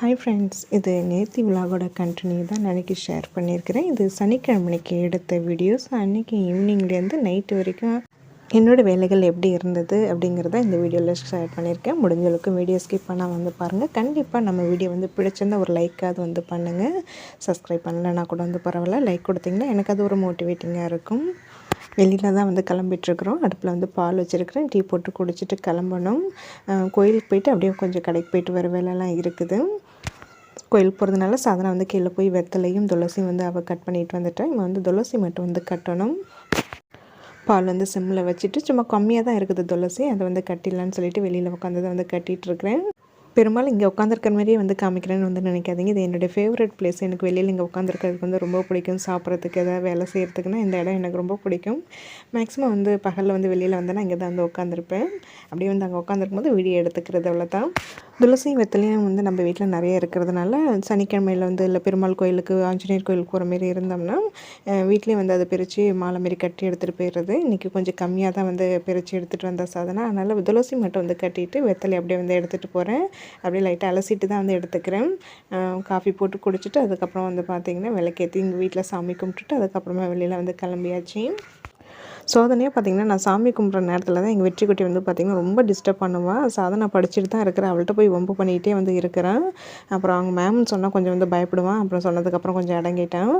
Hi friends இது நேத்தி விலாகோட continue தான் அன்றைக்கி ஷேர் பண்ணியிருக்கிறேன். இது சனிக்கிழமைக்கு எடுத்த வீடியோஸ் அன்றைக்கி ஈவினிங்லேருந்து நைட்டு வரைக்கும் என்னோடய வேலைகள் எப்படி இருந்தது அப்படிங்கிறத இந்த வீடியோவில் ஷேர் பண்ணியிருக்கேன். முடிஞ்ச அளவுக்கு வீடியோ ஸ்கிப் பண்ணால் வந்து பாருங்கள் கண்டிப்பாக நம்ம வீடியோ வந்து பிடிச்சிருந்தா ஒரு லைக்காவது வந்து பண்ணுங்கள் சப்ஸ்கிரைப் பண்ணலைன்னா கூட வந்து பரவாயில்ல. லைக் கொடுத்தீங்கன்னா எனக்கு அது ஒரு மோட்டிவேட்டிங்காக இருக்கும். வெளியில் தான் வந்து கிளம்பிட்டுருக்குறோம். அடுப்பில் வந்து பால் வச்சுருக்கிறேன். டீ போட்டு குடிச்சிட்டு கிளம்பணும். கோயிலுக்கு போயிட்டு அப்படியே கொஞ்சம் கடைக்கு போயிட்டு வர வேலைலாம் இருக்குது. கோயிலுக்கு போகிறதுனால சாதனை வந்து கீழே போய் வெத்தலையும் துளசியும் வந்து அவள் கட் பண்ணிட்டு வந்துட்டேன் இவன் வந்து துளசி மட்டும் வந்து கட்டணும். பால் வந்து சிம்மில் வச்சுட்டு சும்மா கம்மியாக தான் இருக்குது துளசி. அதை வந்து கட்டிடலான்னு சொல்லிட்டு வெளியில் உட்காந்து தான் வந்து கட்டிகிட்டு இருக்கிறேன். பெரும்பாலும் இங்கே உட்காந்துருக்கிற மாதிரியே வந்து காமிக்கிறேன்னு வந்து நினைக்காதீங்க. இது என்னுடைய ஃபேவரட் பிளேஸ் எனக்கு வெளியில் இங்கே உட்காந்துருக்கிறதுக்கு வந்து ரொம்ப பிடிக்கும். சாப்பிட்றதுக்கு ஏதாவது வேலை செய்கிறதுக்குன்னா இந்த இடம் எனக்கு ரொம்ப பிடிக்கும். மேக்ஸிமம் வந்து பகலில் வந்து வெளியில் வந்தேன்னா இங்கே தான் வந்து உட்காந்துருப்பேன் அப்படியே வந்து அங்கே உட்காந்துருக்கும் போது வீடியோ எடுத்துக்கிறது அவ்வளோதான் துளசியும் வெத்தலையும் வந்து நம்ம வீட்டில் நிறைய இருக்கிறதுனால சனிக்கிழமையில் வந்து இல்லை பெருமாள் கோயிலுக்கு ஆஞ்சநேயர் கோயிலுக்கு போகிற மாரி இருந்தோம்னா வீட்லேயே வந்து அதை பிரித்து மாலை மாரி கட்டி எடுத்துகிட்டு போயிடுறது இன்றைக்கி கொஞ்சம் கம்மியாக தான் வந்து பிரித்து எடுத்துகிட்டு வந்த சாதனை. அதனால் துளசி மட்டும் வந்து கட்டிட்டு வெத்தலை அப்படியே வந்து எடுத்துகிட்டு போகிறேன் அப்படியே லைட்டாக அலசிட்டு தான் வந்து எடுத்துக்கிறேன். காஃபி போட்டு குடிச்சிட்டு அதுக்கப்புறம் வந்து பார்த்திங்கன்னா விளக்கேற்றி எங்கள் வீட்டில் சாமி கும்பிட்டுட்டு அதுக்கப்புறமா வெளியில் வந்து கிளம்பியாச்சு. சோதனையாக பார்த்திங்கன்னா நான் சாமி கும்பிட்ற நேரத்தில் தான் எங்கள் வெற்றி குட்டி வந்து பார்த்திங்கன்னா ரொம்ப டிஸ்டர்ப் பண்ணுவாள் சாதனை படிச்சுட்டு தான் இருக்கிறேன் அவள்கிட்ட போய் வம்பு பண்ணிகிட்டே வந்து இருக்கிறேன் அப்புறம் அவங்க மேம்னு சொன்னால் கொஞ்சம் வந்து பயப்படுவான் அப்புறம் சொன்னதுக்கப்புறம் கொஞ்சம் அடங்கிட்டான்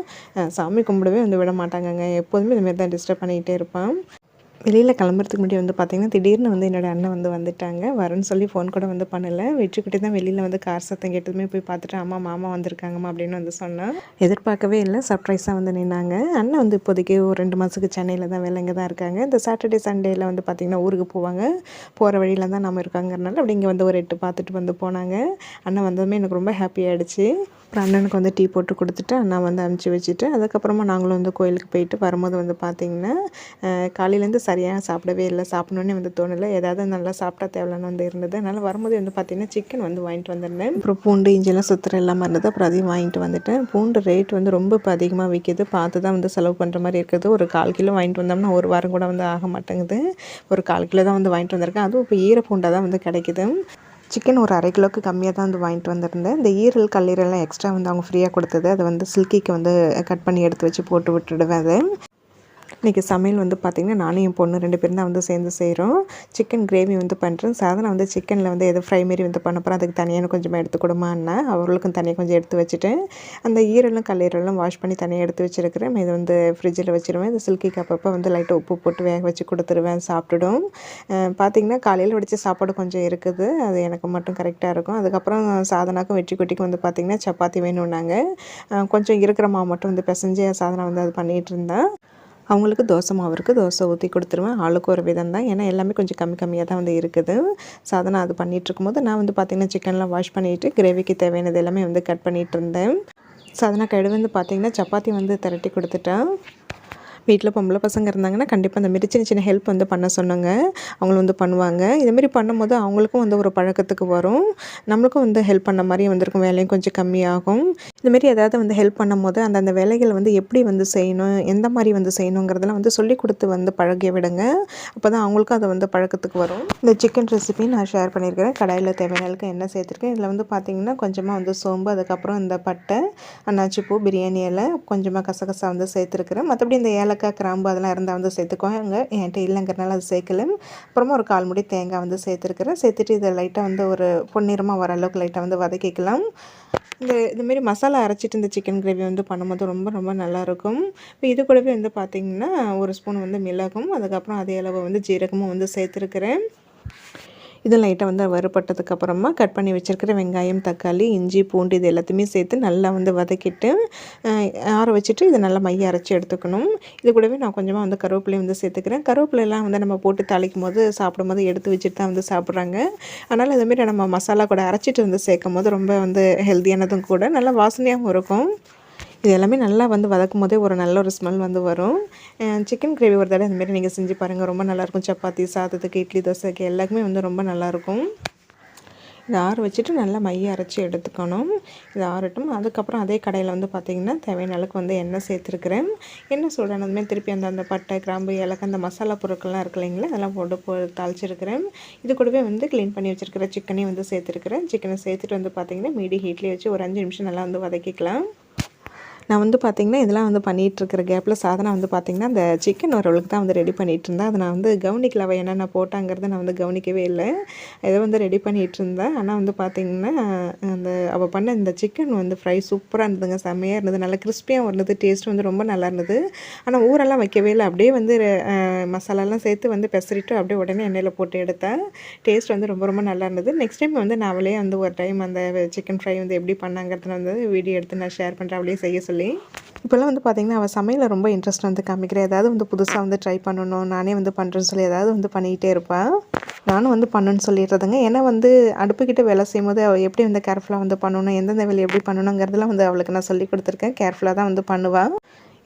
சாமி கும்பிடவே வந்து விட மாட்டாங்கங்க. எப்போதுமே இதுமாரி தான் டிஸ்டர்ப் பண்ணிகிட்டே இருப்பான் வெளியில் கிளம்புறதுக்கு முன்னாடி வந்து பார்த்திங்கன்னா திடீர்னு வந்து என்னோடய அண்ணன் வந்து வந்துட்டாங்க. வரேன்னு சொல்லி ஃபோன் கூட வந்து பண்ணலை. வெற்றிக்கிட்டே தான் வெளியில் வந்து கார் சத்தம் கேட்டதுமே போய் பார்த்துட்டு அம்மா மாமா வந்திருக்காங்கம்மா அப்படின்னு வந்து சொன்னேன் எதிர்பார்க்கவே இல்லை. சர்ப்ரைஸாக வந்து நின்னாங்க. அண்ணன் வந்து இப்போதைக்கு ஒரு ரெண்டு மாதத்துக்கு சென்னையில் தான் வேலை இங்கே தான் இருக்காங்க. இந்த சாட்டர்டே சண்டேயில் வந்து பார்த்திங்கன்னா ஊருக்கு போவாங்க. போகிற வழியில் தான் நம்ம இருக்காங்கிறனால அப்படி இங்கே வந்து ஒரு எட்டு பார்த்துட்டு வந்து போனாங்க. அண்ணன் வந்ததுமே எனக்கு ரொம்ப ஹாப்பி ஆகிடுச்சு அப்புறம் அண்ணனுக்கு வந்து டீ போட்டு கொடுத்துட்டு அண்ணா வந்து அனுப்பிச்சி வச்சுட்டு அதுக்கப்புறமா நாங்களும் வந்து கோயிலுக்கு போயிட்டு வரும்போது வந்து பார்த்திங்கன்னா காலையிலேருந்து சரியாக சாப்பிடவே இல்லை. சாப்பிடணுன்னே வந்து தோணலை. ஏதாவது நல்லா சாப்பிட்டா தேவையான வந்து இருந்தது. அதனால் வரும்போது வந்து பார்த்திங்கன்னா சிக்கன் வந்து வாங்கிட்டு வந்திருந்தேன். அப்புறம் பூண்டு இஞ்சிலாம் சுற்றுற இல்லாமல் இருந்தது. அப்புறம் அதையும் வாங்கிட்டு வந்துட்டேன். பூண்டு ரேட் வந்து ரொம்ப இப்போ அதிகமாக விற்கிது பார்த்து தான் வந்து செலவு பண்ணுற மாதிரி இருக்குது. ஒரு கால் கிலோ வாங்கிட்டு வந்தோம்னா ஒரு வாரம் கூட வந்து ஆக மாட்டேங்குது. ஒரு கால் கிலோ தான் வந்து வாங்கிட்டு வந்திருக்கேன். அதுவும் இப்போ ஈர பூண்டாக தான் வந்து கிடைக்குது. சிக்கன் ஒரு அரை கிலோவுக்கு கம்மியாக தான் வந்து வாங்கிட்டு வந்திருந்தேன். இந்த ஈரல் கல்லீரல்லாம் எக்ஸ்ட்ரா வந்து அவங்க ஃப்ரீயாக கொடுத்தது. அதை வந்து சில்கிக்கு வந்து கட் பண்ணி எடுத்து வச்சு போட்டு விட்டுடுவேன் அது. இன்றைக்கி சமையல் வந்து பார்த்திங்கன்னா நானும் என் பொண்ணு ரெண்டு பேரும் தான் வந்து சேர்ந்து செய்கிறோம் சிக்கன் கிரேவி வந்து பண்ணுறேன் சாதனை வந்து சிக்கனில் வந்து எது ஃப்ரை மாரி வந்து பண்ண போகிறேன் அதுக்கு தனியாக கொஞ்சமாக எடுத்து கொடுமான்னா அவர்களுக்கும் தனியாக கொஞ்சம் எடுத்து வச்சுட்டேன் அந்த ஈரலும் கல்லீரலும் வாஷ் பண்ணி தனியாக எடுத்து வச்சுருக்கிறேன். இது வந்து ஃப்ரிட்ஜில் வச்சுருவேன். இந்த சில்கிக்கு கப்பப்போ வந்து லைட்டாக உப்பு போட்டு வேக வச்சு கொடுத்துருவேன். சாப்பிட்டுடும். பார்த்திங்கன்னா காலையில் வடித்த சாப்பாடு கொஞ்சம் இருக்குது. அது எனக்கு மட்டும் கரெக்டாக இருக்கும். அதுக்கப்புறம் சாதனாக்கும் வெற்றி குட்டிக்கும் வந்து பார்த்திங்கன்னா சப்பாத்தி வேணும்னாங்க. கொஞ்சம் இருக்கிற மாவு மட்டும் வந்து பிசைஞ்சு சாதனை வந்து அது பண்ணிகிட்டு இருந்தேன். அவங்களுக்கு தோசை மாவு இருக்குது தோசை ஊற்றி கொடுத்துருவேன். ஆளுக்கு ஒரு விதம் தான். ஏன்னா எல்லாமே கொஞ்சம் கம்மி கம்மியாக தான் வந்து இருக்குது. சாதனை அது பண்ணிகிட்ருக்கும்போது நான் வந்து பார்த்திங்கன்னா சிக்கன்லாம் வாஷ் பண்ணிவிட்டு கிரேவிக்கு தேவையானது எல்லாமே வந்து கட் பண்ணிகிட்டு இருந்தேன். சாதனா கடு வந்து பார்த்திங்கன்னா சப்பாத்தி வந்து திரட்டி கொடுத்துட்டேன். வீட்டில் பொம்பளை பசங்க இருந்தாங்கன்னா கண்டிப்பாக அந்த மாதிரி சின்ன சின்ன ஹெல்ப் வந்து பண்ண சொன்னாங்க. அவங்களும் வந்து பண்ணுவாங்க. இதுமாரி பண்ணும்போது அவங்களுக்கும் வந்து ஒரு பழக்கத்துக்கு வரும். நம்மளுக்கும் வந்து ஹெல்ப் பண்ண மாதிரி வந்திருக்கும். வேலையும் கொஞ்சம் கம்மியாகும். இதுமாரி ஏதாவது வந்து ஹெல்ப் பண்ணும்போது அந்தந்த வேலைகளை வந்து எப்படி வந்து செய்யணும் எந்த மாதிரி வந்து செய்யணுங்கிறதெல்லாம் வந்து சொல்லி கொடுத்து வந்து பழகிய விடுங்க. அப்போ தான் அவங்களுக்கும் அதை வந்து பழக்கத்துக்கு வரும். இந்த சிக்கன் ரெசிபி நான் ஷேர் பண்ணியிருக்கிறேன். கடாயில் தேவையான அளவுக்கு எண்ணெய் சேர்த்துருக்கேன். இதில் வந்து பார்த்திங்கன்னா கொஞ்சமாக வந்து சோம்பு அதுக்கப்புறம் இந்த பட்டை அன்னாச்சிப்பூ பிரியாணி இலை கொஞ்சமாக கசகசா வந்து சேர்த்துருக்குறேன். மற்றபடி இந்த ஏலக்காய் கிராம்பு அதெல்லாம் இருந்தால் வந்து சேர்த்துக்கோங்க. என்கிட்ட இல்லைங்கிறனால அது சேர்க்கல. அப்புறமா ஒரு கால் முடி தேங்காய் வந்து சேர்த்துருக்குறேன். சேர்த்துட்டு இதை லைட்டாக வந்து ஒரு பொன்னிறமாக வர அளவுக்கு லைட்டாக வந்து வதக்கிக்கலாம். இந்த இதுமாரி மசாலா அரைச்சிட்டு இந்த சிக்கன் கிரேவி வந்து பண்ணும்போது ரொம்ப ரொம்ப நல்லாயிருக்கும். இப்போ இது கூடவே வந்து பார்த்திங்கன்னா ஒரு ஸ்பூன் வந்து மிளகும். அதுக்கப்புறம் அதே அளவு வந்து ஜீரகமும் வந்து சேர்த்துருக்குறேன். இது லைட்டாக வந்து வறுபட்டதுக்கு அப்புறமா கட் பண்ணி வச்சுருக்கிற வெங்காயம் தக்காளி இஞ்சி பூண்டு இது எல்லாத்தையுமே சேர்த்து நல்லா வந்து வதக்கிட்டு ஆற வச்சுட்டு இதை நல்லா மைய அரைச்சி எடுத்துக்கணும். இது கூடவே நான் கொஞ்சமாக வந்து கருவேப்பிலையும் வந்து சேர்த்துக்கிறேன். கருவேப்பிலையெல்லாம் வந்து நம்ம போட்டு தாளிக்கும் போது சாப்பிடும்போது எடுத்து வச்சுட்டு தான் வந்து சாப்பிட்றாங்க. அதனால் இதுமாரி நம்ம மசாலா கூட அரைச்சிட்டு வந்து சேர்க்கும் போது ரொம்ப வந்து ஹெல்த்தியானதும் கூட நல்லா வாசனையாகவும் இருக்கும். இது எல்லாமே நல்லா வந்து வதக்கும் போதே ஒரு நல்ல ஒரு ஸ்மெல் வந்து வரும். சிக்கன் கிரேவி ஒரு தடவை இந்தமாரி நீங்கள் செஞ்சு பாருங்கள் ரொம்ப நல்லாயிருக்கும் சப்பாத்தி சாதத்துக்கு இட்லி தோசைக்கு எல்லாருக்குமே வந்து ரொம்ப நல்லாயிருக்கும் இதை ஆற வச்சுட்டு நல்லா மைய அரைச்சி எடுத்துக்கணும். இது ஆறட்டும். அதுக்கப்புறம் அதே கடையில் வந்து பார்த்திங்கன்னா தேவையான அளவுக்கு வந்து எண்ணெய் சேர்த்துருக்குறேன். எண்ணெய் சூடானதுமே திருப்பி அந்த அந்த பட்டை கிராம்பு இலக்கு அந்த மசாலா பொருட்கள்லாம் இருக்கு இல்லைங்களா? அதெல்லாம் போட்டு போ தாளிச்சிருக்கிறேன். இது கூடவே வந்து க்ளீன் பண்ணி வச்சுருக்கிற சிக்கனையும் வந்து சேர்த்துருக்குறேன். சிக்கனை சேர்த்துட்டு வந்து பார்த்திங்கன்னா மீடியம் ஹீட்லேயே வச்சு ஒரு அஞ்சு நிமிஷம் நல்லா வந்து வதக்கிக்கலாம். நான் வந்து பார்த்திங்கன்னா இதெல்லாம் வந்து பண்ணிகிட்ருக்கிற கேப்பில் சாதனை வந்து பார்த்திங்கன்னா அந்த சிக்கன் வரவளுக்கு தான் வந்து ரெடி பண்ணிகிட்டு இருந்தேன் அதை நான் வந்து கவனிக்கல. அவள் என்னென்ன போட்டாங்கிறத நான் வந்து கவனிக்கவே இல்லை. இதை வந்து ரெடி பண்ணிகிட்டு இருந்தேன் ஆனால் வந்து பார்த்திங்கன்னா அந்த அவள் பண்ண இந்த சிக்கன் வந்து ஃப்ரை சூப்பராக இருந்ததுங்க. செம்மையாக இருந்தது. நல்லா கிறிஸ்பியாக இருந்தது. டேஸ்ட் வந்து ரொம்ப நல்லா இருந்தது. ஆனால் ஊரெல்லாம் வைக்கவே இல்லை. அப்படியே வந்து மசாலாலாம் சேர்த்து வந்து பெசரிட்டு அப்படியே உடனே எண்ணெயில் போட்டு எடுத்தேன். டேஸ்ட் வந்து ரொம்ப ரொம்ப நல்லா இருந்தது. நெக்ஸ்ட் டைம் வந்து நான் அவளே வந்து ஒரு டைம் அந்த சிக்கன் ஃப்ரை வந்து எப்படி பண்ணாங்கிறத வந்து வீடியோ எடுத்து நான் ஷேர் பண்ணுறேன் அவளே செய்ய சொல்லி இப்போல்லாம் வந்து பார்த்திங்கன்னா அவள் சமையலில் ரொம்ப இன்ட்ரெஸ்ட் வந்து காமிக்கிறேன் ஏதாவது வந்து புதுசாக வந்து ட்ரை பண்ணணும். நானே வந்து பண்ணுறேன்னு சொல்லி ஏதாவது வந்து பண்ணிக்கிட்டே இருப்பேன் நானும் வந்து பண்ணுன்னு சொல்லிடுறதுங்க. ஏன்னா வந்து அடுப்புக்கிட்ட வேலை செய்யும்போது அவள் எப்படி வந்து கேர்ஃபுல்லாக வந்து பண்ணணும் எந்தெந்த வேலை எப்படி பண்ணணுங்கிறதெல்லாம் வந்து அவளுக்கு நான் சொல்லி கொடுத்துருக்கேன். கேர்ஃபுல்லாக தான் வந்து பண்ணுவாள்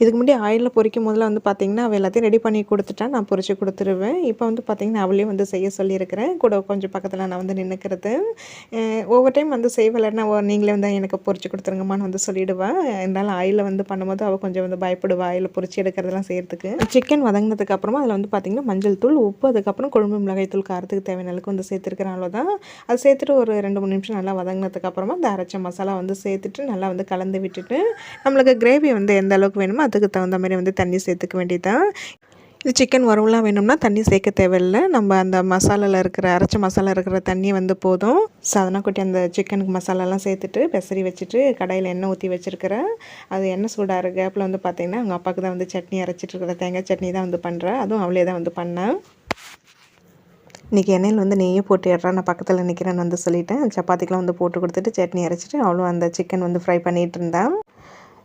இதுக்கு முன்னாடி ஆயிலில் பொரிக்கும் போதெல்லாம் வந்து பார்த்திங்கன்னா அவள் எல்லாத்தையும் ரெடி பண்ணி கொடுத்துட்டா நான் பொறிச்சு கொடுத்துருவேன். இப்போ வந்து பார்த்திங்கன்னா அவளே வந்து செய்ய சொல்லியிருக்கிறேன். கூட கொஞ்சம் பக்கத்தில் நான் வந்து நின்றுக்கிறது ஒவ்வொரு டைம் வந்து செய்வலைன்னா நீங்களே வந்து எனக்கு பொறிச்சு கொடுத்துருங்கம்மான்னு வந்து சொல்லிவிடுவேன் இருந்தாலும் ஆயிலில் வந்து பண்ணும்போது அவள் கொஞ்சம் வந்து பயப்படுவா ஆயில் பொறிச்சு எடுக்கிறதெல்லாம் செய்கிறதுக்கு சிக்கன் வதங்கினதுக்கு அப்புறமா அதில் வந்து பார்த்திங்கன்னா மஞ்சள் தூள் உப்பு அதுக்கப்புறம் குழம்பு மிளகாய் தூள் காரத்துக்கு தேவையான அளவுக்கு வந்து சேர்த்துருக்கிறேன் அவ்வளோதான் அது சேர்த்துட்டு ஒரு ரெண்டு மூணு நிமிஷம் நல்லா வதங்கினதுக்கு அப்புறமா இந்த அரைச்ச மசாலா வந்து சேர்த்துட்டு நல்லா வந்து கலந்து விட்டுட்டு நம்மளுக்கு கிரேவி வந்து எந்த அளவுக்கு வேணுமோ அதுக்கு தகுந்த மாதிரி வந்து தண்ணி சேர்த்துக்க வேண்டியதான் இது சிக்கன் வறுவலாம் வேணும்னா தண்ணி சேர்க்க தேவையில்லை. நம்ம அந்த மசாலாவில் இருக்கிற அரைச்ச மசாலா இருக்கிற தண்ணி வந்து போதும். சாதனா கொட்டி அந்த சிக்கனுக்கு மசாலாலாம் சேர்த்துட்டு பெசரி வச்சுட்டு கடையில் எண்ணெய் ஊற்றி வச்சுருக்கிறேன் அது எண்ணெய் சூடாகிற கேப்பில் வந்து பார்த்திங்கன்னா அவங்க அப்பாவுக்கு தான் வந்து சட்னி அரைச்சிட்டு இருக்கிற தேங்காய் சட்னி தான் வந்து பண்ணுறேன் அதுவும் அவளே தான் வந்து பண்ணேன். இன்றைக்கி எண்ணெயில் வந்து நெய்யே போட்டு நான் பக்கத்தில் நிற்கிறேன்னு வந்து சொல்லிவிட்டேன் சப்பாத்திக்கெலாம் வந்து போட்டு கொடுத்துட்டு சட்னி அரைச்சிட்டு அவளும் அந்த சிக்கன் வந்து ஃப்ரை பண்ணிகிட்டு இருந்தான்.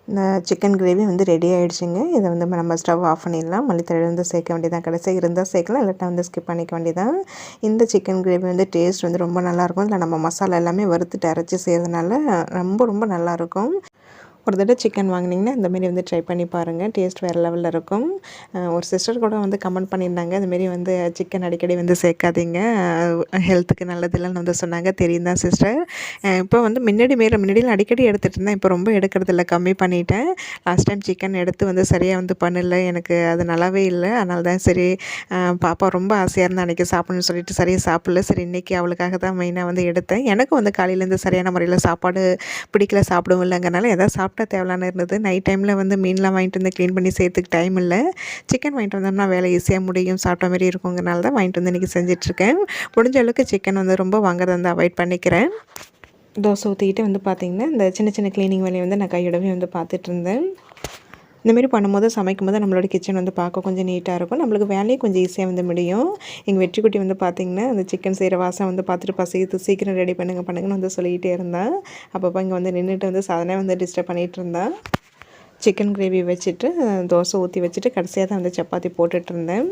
இந்த சிக்கன் கிரேவி வந்து ரெடி ஆகிடுச்சிங்க இதை வந்து நம்ம ஸ்டவ் ஆஃப் பண்ணிடலாம். மல்லித்தழை வந்து சேர்க்க வேண்டியதான் கடைசியாக இருந்தால் சேர்க்கலாம் இல்லாட்டா வந்து ஸ்கிப் பண்ணிக்க வேண்டியதான் இந்த சிக்கன் கிரேவி வந்து டேஸ்ட் வந்து ரொம்ப நல்லாயிருக்கும் இதில் நம்ம மசாலா எல்லாமே வறுத்துட்டு அரைச்சி செய்கிறதுனால ரொம்ப ரொம்ப நல்லாயிருக்கும் ஒரு தடவை சிக்கன் வாங்கினீங்கன்னா இந்தமாரி வந்து ட்ரை பண்ணி பாருங்கள் டேஸ்ட் வேறு லெவலில் இருக்கும். ஒரு சிஸ்டர் கூட வந்து கமெண்ட் பண்ணியிருந்தாங்க. இந்தமாரி வந்து சிக்கன் அடிக்கடி வந்து சேர்க்காதீங்க. ஹெல்த்துக்கு நல்லதில்லைன்னு வந்து சொன்னாங்க. தெரியும் தான் சிஸ்டர் இப்போ வந்து முன்னாடி மேலே முன்னாடியில் அடிக்கடி எடுத்துகிட்டு இருந்தேன். இப்போ ரொம்ப எடுக்கிறதில்ல கம்மி பண்ணிட்டேன். லாஸ்ட் டைம் சிக்கன் எடுத்து வந்து சரியாக வந்து பண்ணல. எனக்கு அது நல்லாவே இல்லை. அதனால தான் சரி பாப்பா ரொம்ப ஆசையாக இருந்தால் அன்றைக்கி சாப்பிடணும்னு சொல்லிட்டு சரியாக சாப்பிடல. சரி இன்றைக்கி அவளுக்காக தான் மெயினாக வந்து எடுத்தேன். எனக்கும் வந்து காலையிலேருந்து சரியான முறையில் சாப்பாடு பிடிக்கல சாப்பிடவும் இல்லைங்கிறனால எதாவது சாப்பிட்டு தேவலான்னு இருந்தது. நைட் டைமில் வந்து மீன்லாம் வாங்கிட்டு வந்து க்ளீன் பண்ணி செய்யறதுக்கு டைம் இல்லை. சிக்கன் வாங்கிட்டு வந்தோம்னா வேலை ஈஸியாக முடியும். சாப்பிட்ட மாதிரி இருக்குங்கிறனால தான் வாங்கிட்டு வந்து இன்றைக்கி செஞ்சிட்ருக்கேன். முடிஞ்ச அளவுக்கு சிக்கன் வந்து ரொம்ப வாங்குறத வந்து அவாய்ட் பண்ணிக்கிறேன். தோசை ஊற்றிக்கிட்டு வந்து பார்த்திங்கன்னா இந்த சின்ன சின்ன க்ளீனிங் வேலையை வந்து நான் கையோடவே வந்து பார்த்துட்டு இருந்தேன் இந்தமாரி பண்ணும்போது சமைக்கும் போது நம்மளோட கிச்சன் வந்து பார்க்க கொஞ்சம் நீட்டாக இருக்கும். நம்மளுக்கு வேலையும் கொஞ்சம் ஈஸியாக வந்து முடியும். எங்கள் வெற்றிக்குட்டி வந்து பார்த்திங்கன்னா அந்த சிக்கன் செய்கிற வாசம் வந்து பார்த்துட்டு பசித்து சீக்கிரம் ரெடி பண்ணுங்க பண்ணுங்கன்னு வந்து சொல்லிக்கிட்டே இருந்தேன் அப்பப்போ இங்கே வந்து நின்றுட்டு வந்து சாதனை வந்து டிஸ்டர்ப் பண்ணிகிட்டு இருந்தான் சிக்கன் கிரேவி வச்சுட்டு தோசை ஊற்றி வச்சுட்டு கடைசியாக தான் வந்து சப்பாத்தி போட்டுட்ருந்தேன்.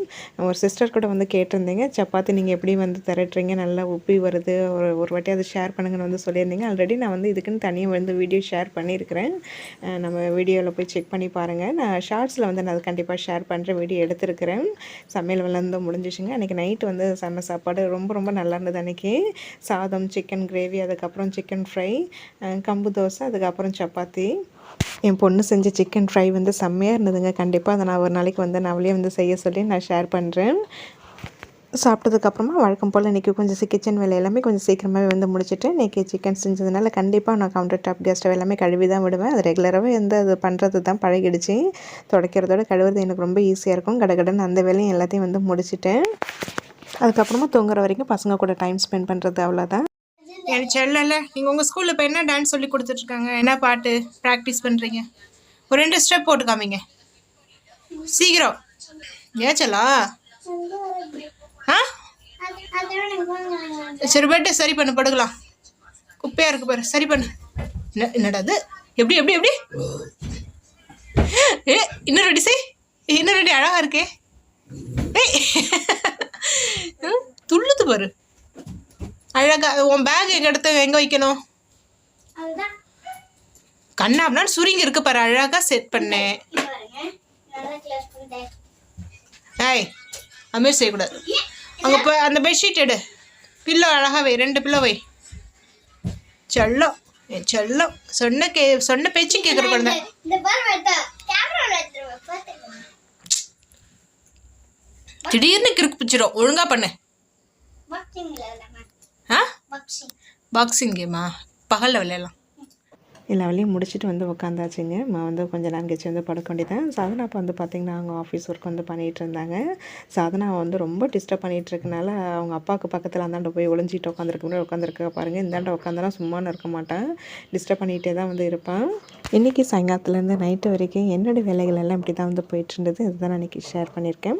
ஒரு சிஸ்டர் கூட வந்து கேட்டிருந்தீங்க சப்பாத்தி நீங்கள் எப்படி வந்து திரட்டுறீங்க? நல்லா உப்பி வருது. ஒரு ஒரு வாட்டி அதை ஷேர் பண்ணுங்கன்னு வந்து சொல்லியிருந்தீங்க. ஆல்ரெடி நான் வந்து இதுக்குன்னு தனியாக வந்து வீடியோ ஷேர் பண்ணியிருக்கிறேன். நம்ம வீடியோவில் போய் செக் பண்ணி பாருங்கள் நான் ஷார்ட்ஸில் வந்து நான் அது கண்டிப்பாக ஷேர் பண்ணுற வீடியோ எடுத்திருக்கிறேன். சமையல் வளர்ந்து முடிஞ்சிச்சுங்க. அன்றைக்கி நைட்டு வந்து செம்ம சாப்பாடு ரொம்ப ரொம்ப நல்லா இருந்தது அன்றைக்கி சாதம் சிக்கன் கிரேவி அதுக்கப்புறம் சிக்கன் ஃப்ரை கம்பு தோசை அதுக்கப்புறம் சப்பாத்தி. என் பொண்ணு செஞ்ச சிக்கன் ஃப்ரை வந்து செம்மையாக இருந்ததுங்க. கண்டிப்பாக அதை நான் ஒரு நாளைக்கு வந்து நான் அவளே வந்து செய்ய சொல்லி நான் ஷேர் பண்ணுறேன் சாப்பிட்டதுக்கப்புறமா வழக்கம் போல் இன்றைக்கி கொஞ்சம் கிச்சன் வேலை எல்லாமே கொஞ்சம் சீக்கிரமாகவே வந்து முடிச்சுட்டு இன்றைக்கி சிக்கன் செஞ்சதுனால கண்டிப்பாக நான் கவுண்டர் டாப் கேஸ்ட்டை எல்லாமே கழுவி தான் விடுவேன். அது ரெகுலராகவே வந்து அது பண்ணுறது தான் பழகிடுச்சு. துடைக்கிறதோட கழுவுறது எனக்கு ரொம்ப ஈஸியாக இருக்கும். கடகடன்னு அந்த வேலையும் எல்லாத்தையும் வந்து முடிச்சிட்டேன். அதுக்கப்புறமா தூங்குற வரைக்கும் பசங்க கூட டைம் ஸ்பெண்ட் பண்ணுறது அவ்வளோதான் எனக்கு செல்லல நீங்கள் உங்கள் ஸ்கூலில் இப்போ என்ன டான்ஸ் சொல்லி கொடுத்துட்ருக்காங்க? என்ன பாட்டு ப்ராக்டிஸ் பண்ணுறீங்க ஒரு ரெண்டு ஸ்டெப் போட்டு காமிங்க. சீக்கிரம். ஏச்சலா ஆ? சரி பெட்டு சரி பண்ணு படுக்கலாம். குப்பையாக இருக்கு பாரு சரி பண்ணு. என்ன என்னடா அது எப்படி எப்படி எப்படி? ஏ இன்னும் ரெடி செய். இன்னும் ரெடி அழகாக இருக்கே. ஏய். துள்ளுது பாரு. அழகா உன் பேக் எங்க எடுத்து எங்க வைக்கணும்? கண்ணா அப்படின்னா சுருங்கி இருக்கு பாரு அழகா செட் பண்ணேன் ஏய் அதுமாரி செய்யக்கூடாது. அங்கே போய் அந்த பெட்ஷீட் எடு. பில்லோ அழகா வை ரெண்டு பில்லோ வை. செல்லம் என் செல்லம். சொன்ன கே சொன்ன பேச்சும் கேட்குற குழந்தை திடீர்னு கிறுக்கு பிடிச்சிரும் ஒழுங்கா பண்ணு. ஆ பாக்ஸிங் பாக்ஸிங் கேமா பகலில் விளையாடலாம். எல்லா வேலையும் முடிச்சுட்டு வந்து உட்காந்தாச்சுங்க நான் வந்து கொஞ்ச நேரம் கழிச்சு வந்து படுக்க வேண்டியதான் சாதனா அப்போ வந்து பார்த்திங்கன்னா அவங்க ஆஃபீஸ் ஒர்க் வந்து பண்ணிகிட்டு இருந்தாங்க. சாதனா வந்து ரொம்ப டிஸ்டர்ப் பண்ணிகிட்டு இருக்கனால அவங்க அப்பாவுக்கு பக்கத்தில் அந்தாண்ட போய் ஒளிஞ்சிட்டு உட்காந்துருக்க முன்னாடி உட்காந்துருக்க பாருங்கள் இந்தாண்ட உட்காந்தனா சும்மான்னு இருக்க மாட்டேன் டிஸ்டர்ப் பண்ணிகிட்டே தான் வந்து இருப்பேன் இன்றைக்கி சாயங்காலத்துலேருந்து நைட்டு வரைக்கும் என்னோடய வேலைகள் எல்லாம் இப்படி தான் வந்து போயிட்டு இருந்தது. இதுதான் நான் இன்றைக்கி ஷேர் பண்ணியிருக்கேன்.